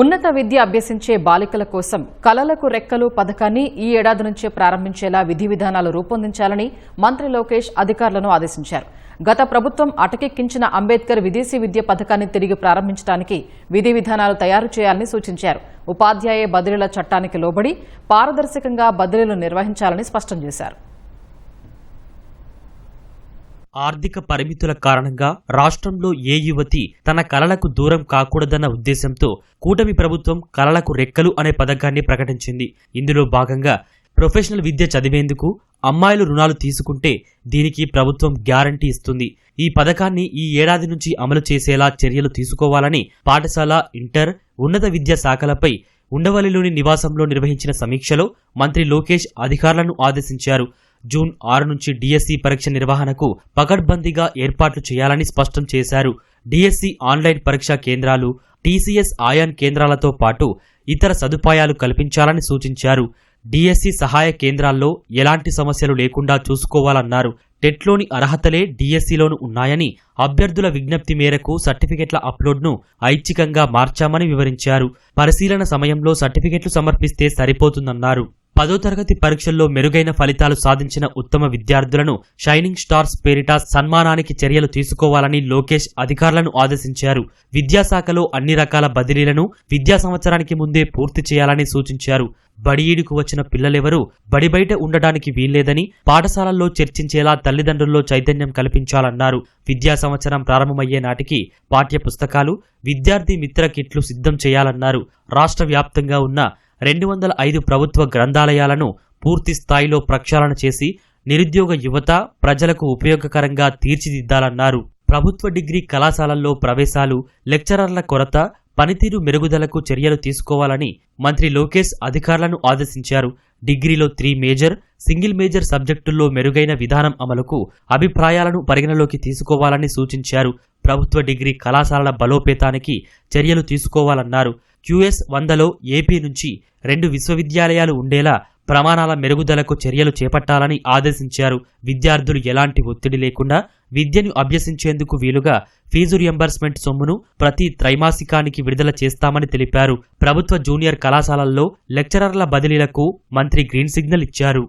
ఉన్నత విద్య అభ్యసించే బాలికల కోసం కలలకు రెక్కలు పథకాన్ని ఈ ఏడాది నుంచే ప్రారంభించేలా విధి విధానాలు రూపొందించాలని మంత్రి లోకేష్ అధికారులను ఆదేశించారు. గత ప్రభుత్వం అటకెక్కించిన అంబేద్కర్ విదేశీ విద్య పథకాన్ని తిరిగి ప్రారంభించడానికి విధి విధానాలు తయారు చేయాలని సూచించారు. ఉపాధ్యాయ బదిలీల చట్టానికి లోబడి పారదర్శకంగా బదిలీలు నిర్వహించాలని స్పష్టం చేశారు. ఆర్థిక పరిమితుల కారణంగా రాష్ట్రంలో ఏ యువతి తన కలలకు దూరం కాకూడదన్న ఉద్దేశంతో కూటమి ప్రభుత్వం కలలకు రెక్కలు అనే పథకాన్ని ప్రకటించింది. ఇందులో భాగంగా ప్రొఫెషనల్ విద్య చదివేందుకు అమ్మాయిలు రుణాలు తీసుకుంటే దీనికి ప్రభుత్వం గ్యారంటీ ఇస్తుంది. ఈ పథకాన్ని ఈ ఏడాది నుంచి అమలు చేసేలా చర్యలు తీసుకోవాలని పాఠశాల ఇంటర్ ఉన్నత విద్యా శాఖలపై ఉండవల్లిలోని నివాసంలో నిర్వహించిన సమీక్షలో మంత్రి లోకేష్ అధికారులను ఆదేశించారు. జూన్ ఆరు నుంచి డిఎస్సి పరీక్ష నిర్వహణకు పకడ్బందీగా ఏర్పాట్లు చేయాలని స్పష్టం చేశారు. డిఎస్సి ఆన్లైన్ పరీక్షా కేంద్రాలు టీసీఎస్ ఆయాన్ కేంద్రాలతో పాటు ఇతర సదుపాయాలు కల్పించాలని సూచించారు. డిఎస్సి సహాయ కేంద్రాల్లో ఎలాంటి సమస్యలు లేకుండా చూసుకోవాలన్నారు. టెట్లోని అర్హతలే డిఎస్సిలోను ఉన్నాయని అభ్యర్థుల విజ్ఞప్తి మేరకు సర్టిఫికెట్ల అప్లోడ్ను ఐచ్ఛికంగా మార్చామని వివరించారు. పరిశీలన సమయంలో సర్టిఫికెట్లు సమర్పిస్తే సరిపోతుందన్నారు. పదో తరగతి పరీక్షల్లో మెరుగైన ఫలితాలు సాధించిన ఉత్తమ విద్యార్థులను షైనింగ్ స్టార్స్ పేరిట సన్మానానికి చర్యలు తీసుకోవాలని లోకేష్ అధికారులను ఆదేశించారు. విద్యాశాఖలో అన్ని రకాల బదిలీలను విద్యా సంవత్సరానికి ముందే పూర్తి చేయాలని సూచించారు. బడిఈడుకు వచ్చిన పిల్లలెవరూ బడి బయట ఉండడానికి వీల్లేదని పాఠశాలల్లో చర్చించేలా తల్లిదండ్రుల్లో చైతన్యం కల్పించాలన్నారు. విద్యా సంవత్సరం ప్రారంభమయ్యే నాటికి పాఠ్య పుస్తకాలు విద్యార్థి మిత్ర కిట్లు సిద్ధం చేయాలన్నారు. రాష్ట్ర వ్యాప్తంగా ఉన్న రెండు వందల ఐదు ప్రభుత్వ గ్రంథాలయాలను పూర్తి స్థాయిలో ప్రక్షాళన చేసి నిరుద్యోగ యువత ప్రజలకు ఉపయోగకరంగా తీర్చిదిద్దాలన్నారు. ప్రభుత్వ డిగ్రీ కళాశాలల్లో ప్రవేశాలు లెక్చరర్ల కొరత పనితీరు మెరుగుదలకు చర్యలు తీసుకోవాలని మంత్రి లోకేష్ అధికారులను ఆదేశించారు. డిగ్రీలో త్రీ మేజర్ సింగిల్ మేజర్ సబ్జెక్టుల్లో మెరుగైన విధానం అమలుకు అభిప్రాయాలను పరిగణలోకి తీసుకోవాలని సూచించారు. ప్రభుత్వ డిగ్రీ కళాశాలల బలోపేతానికి చర్యలు తీసుకోవాలన్నారు. క్యూఎస్ వందలో ఏపీ నుంచి రెండు విశ్వవిద్యాలయాలు ఉండేలా ప్రమాణాల మెరుగుదలకు చర్యలు చేపట్టాలని ఆదేశించారు. విద్యార్థులు ఎలాంటి ఒత్తిడి లేకుండా విద్యను అభ్యసించేందుకు వీలుగా ఫీజు రియంబర్స్మెంట్ సొమ్మును ప్రతి త్రైమాసికానికి విడుదల చేస్తామని తెలిపారు. ప్రభుత్వ జూనియర్ కళాశాలల్లో లెక్చరర్ల బదిలీలకు మంత్రి గ్రీన్ సిగ్నల్ ఇచ్చారు.